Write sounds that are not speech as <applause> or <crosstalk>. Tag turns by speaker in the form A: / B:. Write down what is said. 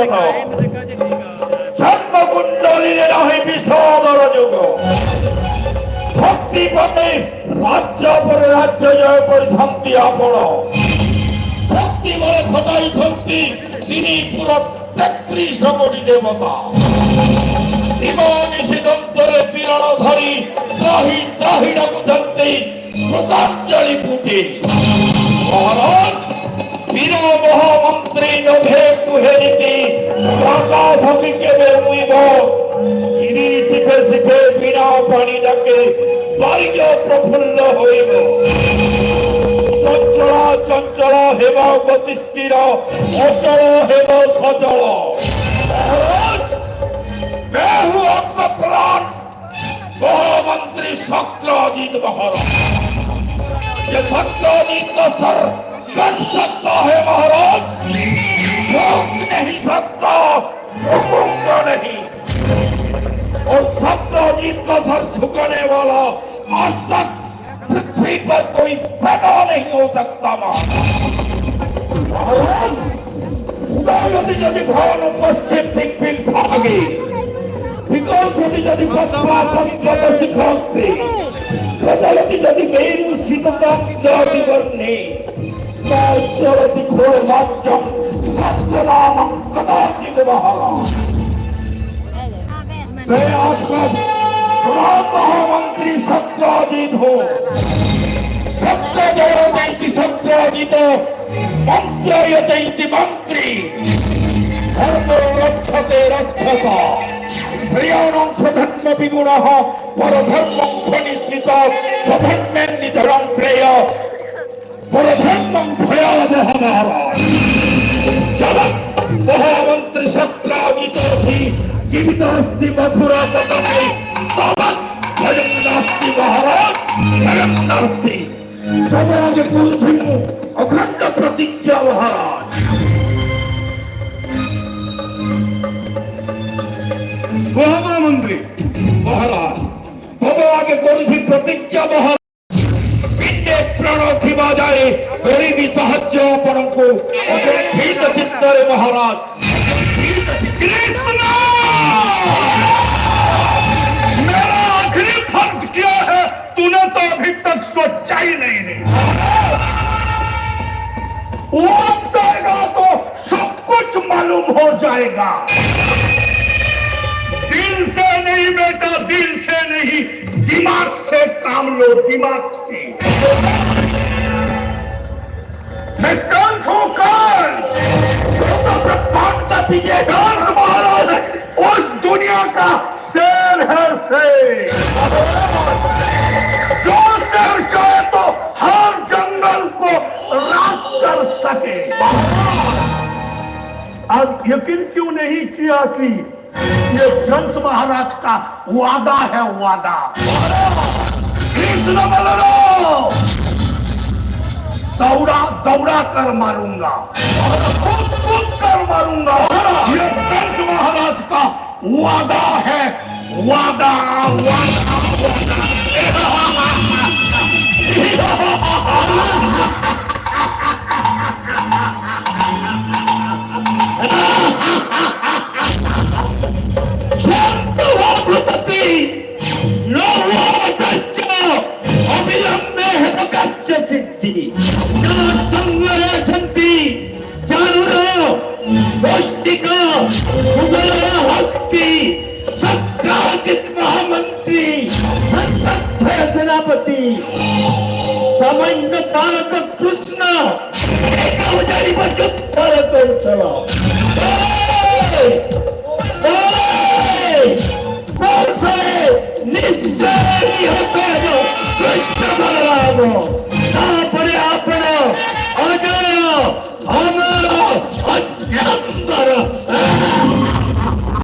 A: জীবন জন্মকুণ্ডলীরে বিষদর যুগ। শক্তি রাজ্য পরে রাজ্য জয় পরিশান্তি আপন। শক্তি বলে ঘটাই শক্তি, তিনি পুরো তেত্রিশ কোটি দেবতা। জীবনী সিদন্তরে পীড়ন ধরি, ত্রাহি পুটি মহারাজ বীর মহামন্ত্রী নভে কুহে নীতি আকাশ আমি কেবে মুইব গিরি শিখে শিখে বিনা পানি ডাকে বারিজ প্রফুল্ল হইব চঞ্চল চঞ্চল হেব গতিস্থির অচল হেব সচল মহারাজ বেহু অঙ্গপ্রাণ মহামন্ত্রী শক্রজিৎ মহারাজ ये शक्रोजीत का सर कर सकता है महाराज झुक नहीं सकता झुकूंगा नहीं और शक्रोजीत का सर झुकाने वाला आज तक पृथ्वी पर कोई पैदा नहीं हो सकता महाराज উদয়তি যদি ভবন পশ্চিম দিক বিল ভাগে বিকল্পতি যদি বসবা পঞ্চত শিখন্তি প্রচলতি যদি মেরু শীতকাঞ্চলি বর্ণে চলতি ঘোর মহামন্ত্রী সত্যাজিৎ হোক সত্যদেবী সত্যাজিত মন্ত্রয়তৈতি মন্ত্রী ধর্ম রক্ষতে রক্ষত শ্রেয়ানংশ ধর্ম বিগুণ পরধর্ম নিশ্চিত স্বধর্মের নিধরণ শ্রেয় পরধর্মং ভয়াবহ মহারাজ। জগৎ মহামন্ত্রী সত্রাজিতী জীবিত অস্তি মথুরা কটকে তবৎ ভয়ং নাস্তি মহারাজ ভয়ং নাস্তি সমাজে করছিল অখণ্ড প্রতিজ্ঞা মহারাজ। মহামন্ত্রী, মহারাজ, তবে আগে করেছি প্রতিজ্ঞা মহারাজ। ઠેકાણો થી બાજાએ ગરીબી સાહજ્ય પરંતુ અગણિત
B: मेरा आखिरी फ़र्ज़ क्या है? तो अभी तक सोचा ही नहीं करेगा तो सब कुछ मालूम हो जाएगा। दिल से नहीं बेटा, दिल से नहीं, दिमाग से काम लो, दिमाग से। का विजय कंस महाराज उस दुनिया का शेर है शेर जो शेर चाहे तो हर जंगल को राख कर सके। अब यकीन क्यों नहीं किया कि ये कंस महाराज का वादा है वादा? कृष्ण बलरो दौड़ा दौड़ा कर मारूँगा। और खुद खुद कर मारूँगा। ये दंड महाराज का वादा है। वादा वादा
A: वादा। <laughs> সত্য সেনাপতি সামান্য তারক কৃষ্ণ পর্যন্তর কৌশল নিশ্চয় হবে কৃষ্ণ বলরাম